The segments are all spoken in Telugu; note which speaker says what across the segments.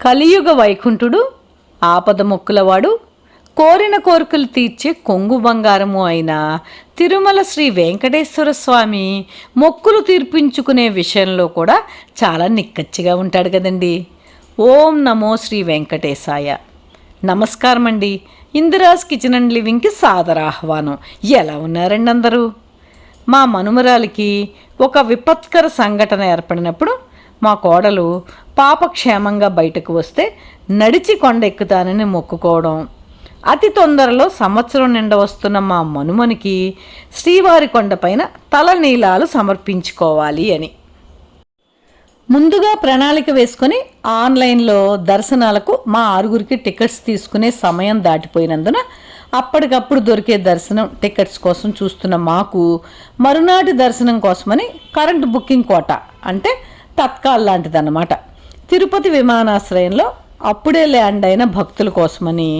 Speaker 1: కలియుగ వైకుంఠుడు ఆపద మొక్కులవాడు కోరిన కోరికలు తీర్చే కొంగు బంగారము అయిన తిరుమల శ్రీ వెంకటేశ్వర స్వామి మొక్కులు తీర్పించుకునే విషయంలో కూడా చాలా నిక్కచ్చిగా ఉంటాడు కదండి. ఓం నమో శ్రీ వెంకటేశాయ. నమస్కారం అండి ఇందిరాస్ కిచెన్ అండ్ లివింగ్కి సాదర ఆహ్వానం. ఎలా ఉన్నారండి అందరూ? మా మనుమరాలికి ఒక విపత్కర సంఘటన ఏర్పడినప్పుడు మా కోడలు పాప క్షేమంగా బయటకు వస్తే నడిచి కొండ ఎక్కుతానని మొక్కుకోవడం. అతి తొందరలో సంవత్సరం నిండా వస్తున్న మా మనుమనికి శ్రీవారి కొండపైన తల నీలాలు సమర్పించుకోవాలి అని. ముందుగా ప్రణాళిక వేసుకొని ఆన్లైన్లో దర్శనాలకు మా ఆరుగురికి టికెట్స్ తీసుకునే సమయం దాటిపోయినందున అప్పటికప్పుడు దొరికే దర్శనం టికెట్స్ కోసం చూస్తున్న మాకు మరునాటి దర్శనం కోసమని కరెంట్ బుకింగ్ కోట అంటే తత్కాల్ లాంటిదన్నమాట. తిరుపతి విమానాశ్రయంలో అప్పుడే ల్యాండ్ అయిన భక్తుల కోసమని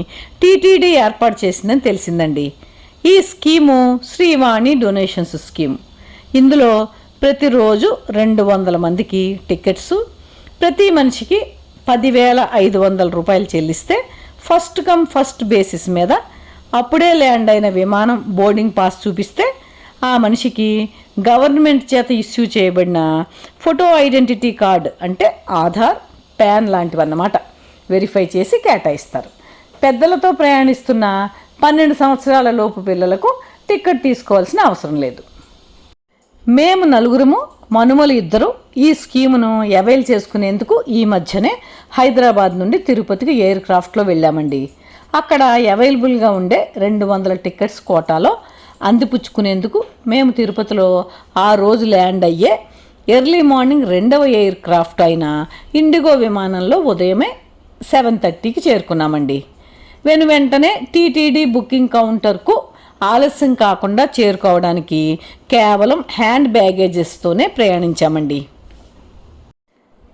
Speaker 1: టీటీడీ ఏర్పాటు చేసిందని తెలిసిందండి. ఈ స్కీము శ్రీవాణి డొనేషన్స్ స్కీమ్. ఇందులో ప్రతిరోజు రెండు వందల మందికి టికెట్స్ ప్రతి మనిషికి పదివేల ఐదు వందల రూపాయలు చెల్లిస్తే ఫస్ట్ కమ్ ఫస్ట్ బేసిస్ మీద అప్పుడే ల్యాండ్ అయిన విమానం బోర్డింగ్ పాస్ చూపిస్తే ఆ మనిషికి గవర్నమెంట్ చేత ఇష్యూ చేయబడిన ఫోటో ఐడెంటిటీ కార్డ్ అంటే ఆధార్ ప్యాన్ లాంటివన్నమాట. వెరిఫై చేసి కేటాయిస్తారు. పెద్దలతో ప్రయాణిస్తున్న పన్నెండు సంవత్సరాల లోపు పిల్లలకు టికెట్ తీసుకోవాల్సిన అవసరం లేదు. మేము నలుగురము మనుమలు ఇద్దరు ఈ స్కీమును అవైల్ చేసుకునేందుకు ఈ మధ్యనే హైదరాబాద్ నుండి తిరుపతికి ఎయిర్ క్రాఫ్ట్లో వెళ్ళామండి. అక్కడ అవైలబుల్గా ఉండే రెండు వందల టికెట్స్ కోటాలో అందిపుచ్చుకునేందుకు మేము తిరుపతిలో ఆ రోజు ల్యాండ్ అయ్యే ఎర్లీ మార్నింగ్ రెండవ ఎయిర్ క్రాఫ్ట్ అయిన ఇండిగో విమానంలో ఉదయమే సెవెన్ థర్టీకి చేరుకున్నామండి. వెను వెంటనే టీటీడీ బుకింగ్ కౌంటర్కు ఆలస్యం కాకుండా చేరుకోవడానికి కేవలం హ్యాండ్ బ్యాగేజెస్తోనే ప్రయాణించామండి.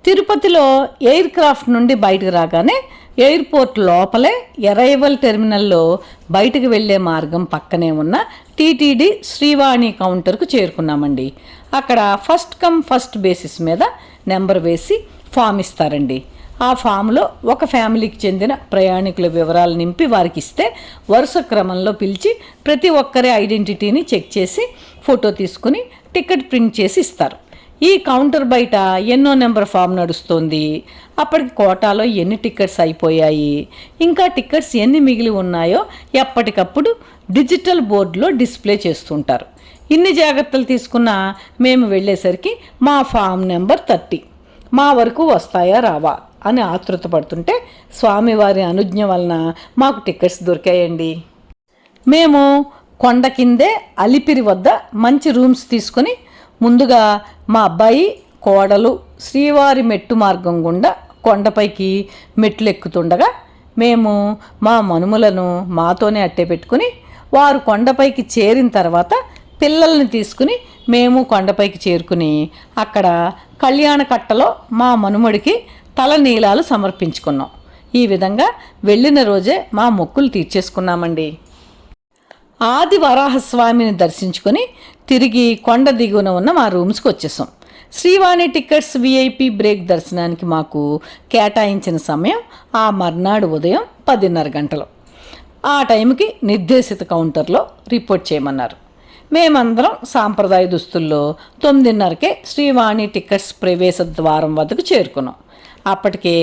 Speaker 1: తిరుపతిలో ఎయిర్ క్రాఫ్ట్ నుండి బయటకు రాగానే ఎయిర్పోర్ట్ లోపలే ఎరైవల్ టెర్మినల్లో బయటకు వెళ్ళే మార్గం పక్కనే ఉన్న టీటీడీ శ్రీవాణి కౌంటర్కు చేరుకున్నామండి. అక్కడ ఫస్ట్ కమ్ ఫస్ట్ బేసిస్ మీద నెంబర్ వేసి ఫామ్ ఇస్తారండి. ఆ ఫామ్లో ఒక ఫ్యామిలీకి చెందిన ప్రయాణికుల వివరాలు నింపి వారికి ఇస్తే వరుస క్రమంలో పిలిచి ప్రతి ఒక్కరి ఐడెంటిటీని చెక్ చేసి ఫోటో తీసుకుని టికెట్ ప్రింట్ చేసి ఇస్తారు. ఈ కౌంటర్ బయట ఎన్నో నెంబర్ ఫామ్ నడుస్తోంది. అప్పటికి కోటాలో ఎన్ని టికెట్స్ అయిపోయాయి? ఇంకా టికెట్స్ ఎన్ని మిగిలి ఉన్నాయో ఎప్పటికప్పుడు డిజిటల్ బోర్డులో డిస్ప్లే చేస్తుంటారు. ఇన్ని జాగ్రత్తలు తీసుకున్న మేము వెళ్ళేసరికి మా ఫామ్ నెంబర్ థర్టీ. మా వరకు వస్తాయా రావా? అని ఆతృత పడుతుంటే స్వామివారి అనుజ్ఞ వలన మాకు టికెట్స్ దొరికాయండి. మేము కొండ కిందే అలిపిరి వద్ద మంచి రూమ్స్ తీసుకొని ముందుగా మా అబ్బాయి కోడలు శ్రీవారి మెట్టు మార్గం గుండా కొండపైకి మెట్లు ఎక్కుతుండగా మేము మా మనుములను మాతోనే అట్టే పెట్టుకుని వారు కొండపైకి చేరిన తర్వాత పిల్లల్ని తీసుకుని మేము కొండపైకి చేరుకుని అక్కడ కళ్యాణ కట్టలో మా మనుమడికి తల నీలాలు సమర్పించుకున్నాం. ఈ విధంగా వెళ్ళిన రోజే మా మొక్కులు తీర్చేసుకున్నామండి. ఆది వరాహస్వామిని దర్శించుకొని తిరిగి కొండ దిగువన ఉన్న మా రూమ్స్కి వచ్చేసాం. శ్రీవాణి టికెట్స్ విఐపి బ్రేక్ దర్శనానికి మాకు కేటాయించిన సమయం ఆ మర్నాడు ఉదయం పదిన్నర గంటలు. ఆ టైంకి నిర్దేశిత కౌంటర్లో రిపోర్ట్ చేయమన్నారు. మేమందరం సాంప్రదాయ దుస్తుల్లో తొమ్మిదిన్నరకే శ్రీవాణి టికెట్స్ ప్రవేశ ద్వారం వద్దకు చేరుకున్నాం. అప్పటికే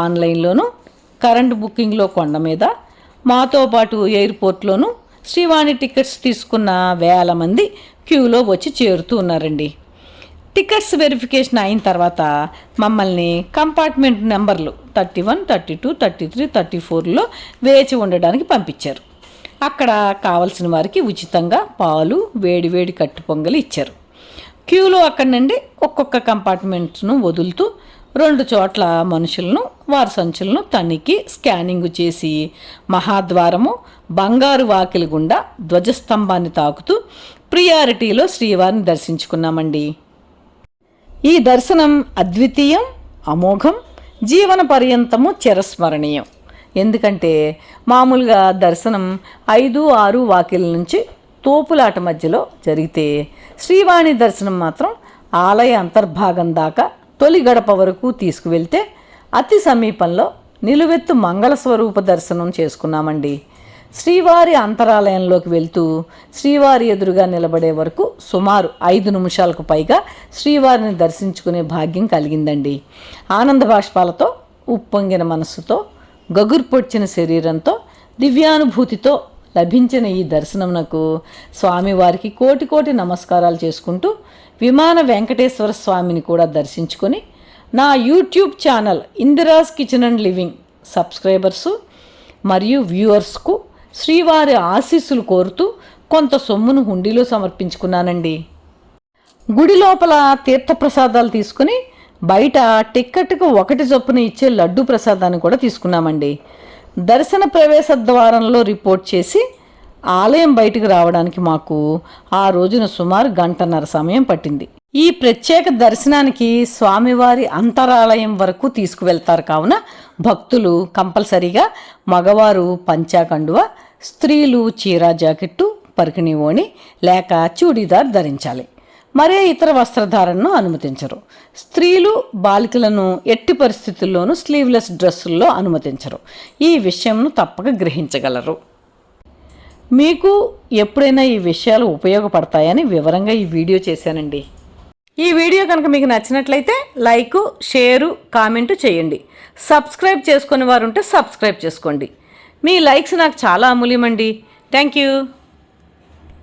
Speaker 1: ఆన్లైన్లోనూ కరెంట్ బుకింగ్లో కొండ మీద మాతో పాటు ఎయిర్పోర్ట్లోనూ శ్రీవాణి టికెట్స్ తీసుకున్న వేల మంది క్యూలో వచ్చి చేరుతూ ఉన్నారండి టికెట్స్ వెరిఫికేషన్ అయిన తర్వాత మమ్మల్ని కంపార్ట్మెంట్ నెంబర్లు thirty one thirty two thirty three thirty ఫోర్లో వేచి ఉండడానికి పంపించారు. అక్కడ కావలసిన వారికి ఉచితంగా పాలు వేడివేడి కట్టు పొంగలి ఇచ్చారు. క్యూలో అక్కడ నుండి ఒక్కొక్క కంపార్ట్మెంట్స్ను వదులుతూ రెండు చోట్ల మనుషులను వారి సంచులను తనిఖీ స్కానింగ్ చేసి మహాద్వారము బంగారు వాకిలి గుండా ధ్వజస్తంభాన్ని తాకుతూ ప్రియారిటీలో శ్రీవారిని దర్శించుకున్నామండి. ఈ దర్శనం అద్వితీయం అమోఘం జీవన పర్యంతము చిరస్మరణీయం. ఎందుకంటే మామూలుగా దర్శనం ఐదు ఆరు వాకిల నుంచి తోపులాట మధ్యలో జరిగితే శ్రీవాణి దర్శనం మాత్రం ఆలయ అంతర్భాగం దాకా తొలి గడప వరకు తీసుకువెళ్తే అతి సమీపంలో నిలువెత్తు మంగళ స్వరూప దర్శనం చేసుకున్నామండి. శ్రీవారి అంతరాలయంలోకి వెళ్తూ శ్రీవారి ఎదురుగా నిలబడే వరకు సుమారు ఐదు నిమిషాలకు పైగా శ్రీవారిని దర్శించుకునే భాగ్యం కలిగిందండి. ఆనంద బాష్పాలతో ఉప్పొంగిన మనస్సుతో గగుర్పొచ్చిన శరీరంతో దివ్యానుభూతితో లభించిన ఈ దర్శనమునకు స్వామివారికి కోటి కోటి నమస్కారాలు చేసుకుంటూ విమాన వెంకటేశ్వర స్వామిని కూడా దర్శించుకొని నా YouTube channel Indira's kitchen and living subscribers మరియు వ్యూవర్స్కు శ్రీవారి ఆశీస్సులు కోరుతూ కొంత సొమ్మును హుండీలో సమర్పించుకున్నానండి. గుడి లోపల తీర్థప్రసాదాలు తీసుకుని బయట టిక్కెట్కు ఒకటి చొప్పున ఇచ్చే లడ్డు ప్రసాదాన్ని కూడా తీసుకున్నామండి. దర్శన ప్రవేశ ద్వారంలో రిపోర్ట్ చేసి ఆలయం బయటకు రావడానికి మాకు ఆ రోజున సుమారు గంటన్నర సమయం పట్టింది. ఈ ప్రత్యేక దర్శనానికి స్వామివారి అంతరాలయం వరకు తీసుకువెళ్తారు కావున భక్తులు కంపల్సరీగా మగవారు పంచాకండువ స్త్రీలు చీరా జాకెట్టు పరికిణి ఓణి లేక చూడీదార్ ధరించాలి. మరే ఇతర వస్త్రధారణను అనుమతించరు. స్త్రీలు బాలికలను ఎట్టి పరిస్థితుల్లోనూ స్లీవ్లెస్ డ్రెస్సుల్లో అనుమతించరు. ఈ విషయంను తప్పక గ్రహించగలరు. మీకు ఎప్పుడైనా ఈ విషయాలు ఉపయోగపడతాయని వివరంగా ఈ వీడియో చేశానండి. ఈ వీడియో కనుక మీకు నచ్చినట్లయితే లైక్ షేరు కామెంటు చేయండి. సబ్స్క్రైబ్ చేసుకునే వారు ఉంటే సబ్స్క్రైబ్ చేసుకోండి. మీ లైక్స్ నాకు చాలా అమూల్యమండి. Thank you.